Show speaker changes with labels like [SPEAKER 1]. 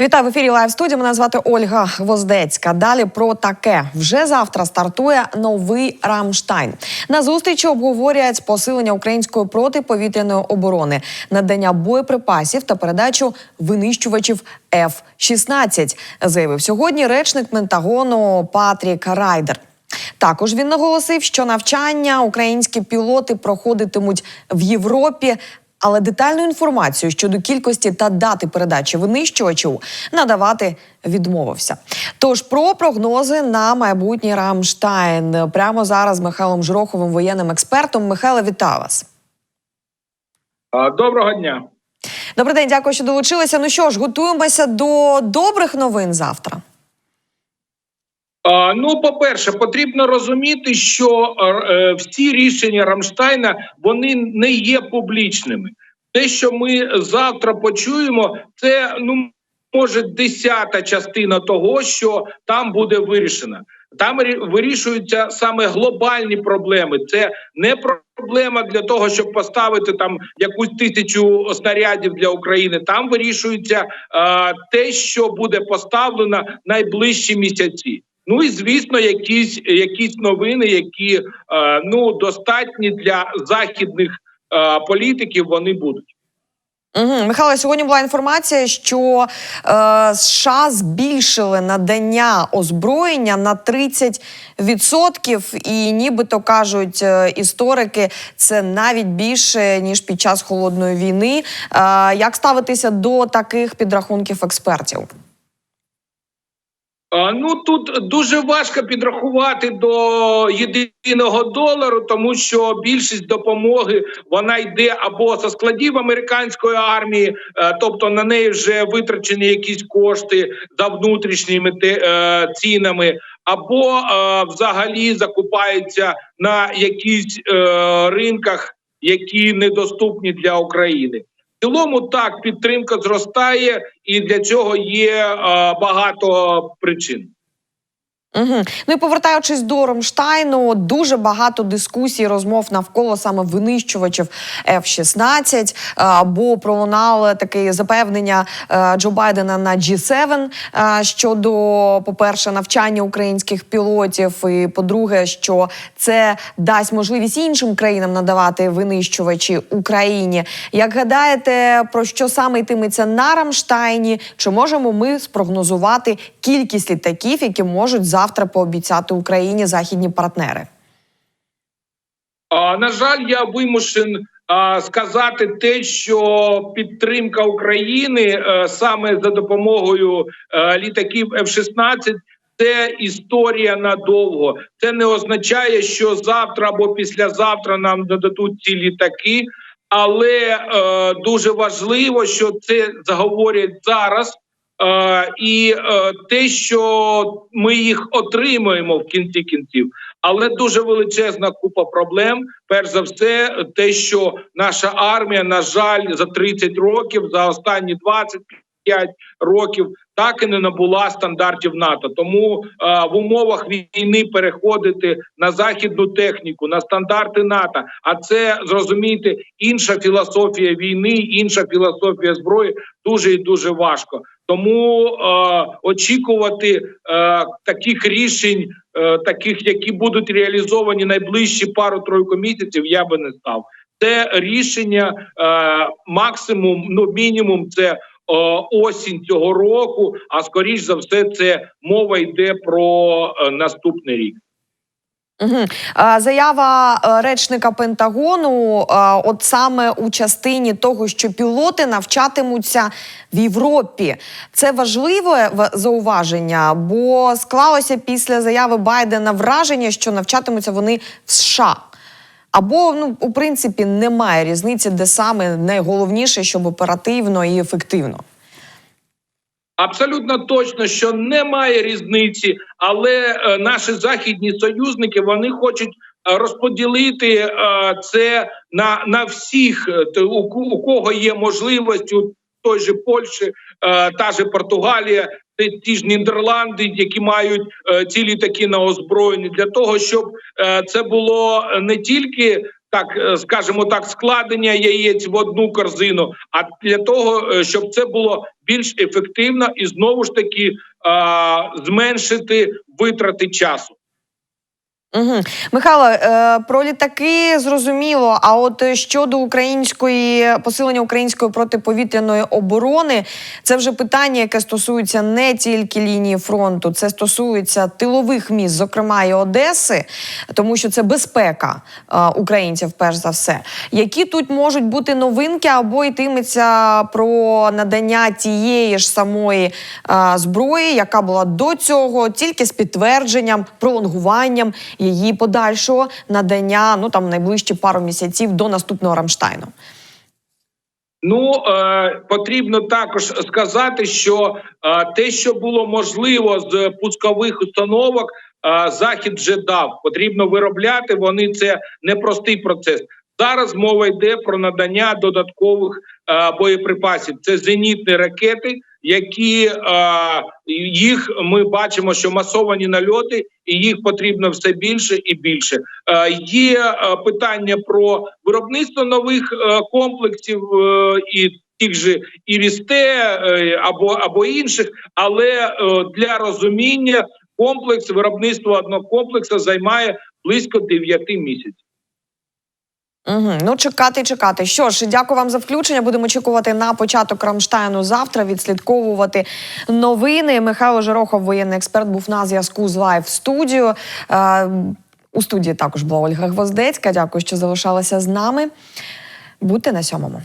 [SPEAKER 1] Вітаю в ефірі Лайв студія. Мене звати Ольга Воздецька. Далі про таке вже завтра стартує новий Рамштайн. На зустрічі обговорять посилення української протиповітряної оборони, надання боєприпасів та передачу винищувачів F-16, заявив сьогодні речник Пентагону Патрік Райдер. Також він наголосив, що навчання українські пілоти проходитимуть в Європі. Але детальну інформацію щодо кількості та дати передачі винищувачів надавати відмовився. Тож про прогнози на майбутній Рамштайн прямо зараз з Михайлом Жроховим, воєнним експертом. Михайло, вітаю вас.
[SPEAKER 2] Доброго дня.
[SPEAKER 1] Добрий день, дякую, що долучилися. Ну що ж, готуємося до добрих новин завтра.
[SPEAKER 2] Ну, по-перше, потрібно розуміти, що е, всі рішення Рамштайна вони не є публічними. Те, що ми завтра почуємо, це ну може десята частина того, що там буде вирішено. Там вирішуються саме глобальні проблеми. Це не проблема для того, щоб поставити там якусь тисячу снарядів для України. Там вирішується е, те, що буде поставлено найближчі місяці. Ну і звісно, якісь якісь новини, які е, ну достатні для західних е, політиків, вони будуть.
[SPEAKER 1] Угу. Михайло, сьогодні була інформація, що е, США збільшили надання озброєння на 30%, і нібито кажуть е, історики, це навіть більше ніж під час холодної війни. Е, як ставитися до таких підрахунків експертів?
[SPEAKER 2] Ну тут дуже важко підрахувати до єдиного долару, тому що більшість допомоги вона йде або зі складів американської армії, е, тобто на неї вже витрачені якісь кошти за внутрішніми е, цінами, або е, взагалі закупаються на якісь ринках, які недоступні для України. Цілому так підтримка зростає, і для цього є е, багато причин.
[SPEAKER 1] Угу. Ну і повертаючись до Ромштайну, дуже багато дискусій, розмов навколо саме винищувачів F-16, а, бо пролунало таке запевнення е, Джо Байдена на G7 е, щодо, по-перше, навчання українських пілотів, і по-друге, що це дасть можливість іншим країнам надавати винищувачі Україні. Як гадаєте, про що саме йтиметься на Рамштайні? Чи можемо ми спрогнозувати кількість літаків, які можуть завтра пообіцяти Україні західні партнери?
[SPEAKER 2] На жаль, я вимушен сказати те, що підтримка України е, саме за допомогою е, літаків F-16 це історія надовго. Це не означає, що завтра або післязавтра нам додадуть ці літаки, але е, дуже важливо, що це заговорять зараз. Е, і е, те, що ми їх отримаємо в кінці кінців, але дуже величезна купа проблем. Перш за все, те, що наша армія, на жаль, за 30 років, за останні 25 років, так і не набула стандартів НАТО. Тому е, в умовах війни переходити на західну техніку, на стандарти НАТО. А це зрозумійте інша філософія війни, інша філософія зброї дуже і дуже важко. Тому е, очікувати е, таких рішень, е, таких, які будуть реалізовані найближчі пару-тройку місяців, я би не став. Це рішення е, максимум, ну мінімум, це осінь цього року. А скоріш за все, це мова йде про е, наступний рік.
[SPEAKER 1] Угу. Заява е, речника Пентагону, е, от саме у частині того, що пілоти навчатимуться в Європі. Це важливе зауваження, бо склалося після заяви Байдена враження, що навчатимуться вони в США. Або, ну, у принципі, немає різниці, де саме найголовніше, щоб оперативно і ефективно.
[SPEAKER 2] Абсолютно точно, що немає різниці, але е, наші західні союзники вони хочуть е, розподілити е, це на, на всіх, е, у, у кого є можливість у той же Польщі, е, та же Португалія, те- ті ж Нідерланди, які мають е, ці літаки на озброєнні, для того, щоб е, це було не тільки так е, скажімо так, складення яєць в одну корзину, а для того, щоб це було більш ефективно і знову ж таки зменшити витрати часу.
[SPEAKER 1] Угу. Михайло, е, про літаки зрозуміло. А от е, щодо української посилення української протиповітряної оборони, це вже питання, яке стосується не тільки лінії фронту, це стосується тилових міст, зокрема і Одеси, тому що це безпека е, українців, перш за все. Які тут можуть бути новинки, або йтиметься про надання тієї ж самої е, зброї, яка була до цього, тільки з підтвердженням, пролонгуванням її подальшого надання ну там найближчі пару місяців до наступного Рамштайну.
[SPEAKER 2] Ну е, потрібно також сказати, що е, те, що було можливо з пускових установок, е, захід вже дав. Потрібно виробляти. Вони це непростий процес. Зараз мова йде про надання додаткових е, боєприпасів. Це зенітні ракети, які е, їх ми бачимо, що масовані нальоти, і їх потрібно все більше і більше. Е, є питання про виробництво нових комплексів е, і тих же Ірісте е, або або інших, але е, для розуміння комплекс виробництво одного комплексу займає близько 9 місяців.
[SPEAKER 1] Угу. Ну, чекати, чекати. Що ж, дякую вам за включення. Будемо очікувати на початок Рамштайну завтра. Відслідковувати новини. Михайло Жирохов, воєнний експерт, був на зв'язку з лайв студіо. Е, у студії також була Ольга Гвоздецька. Дякую, що залишалася з нами. Будьте на сьомому.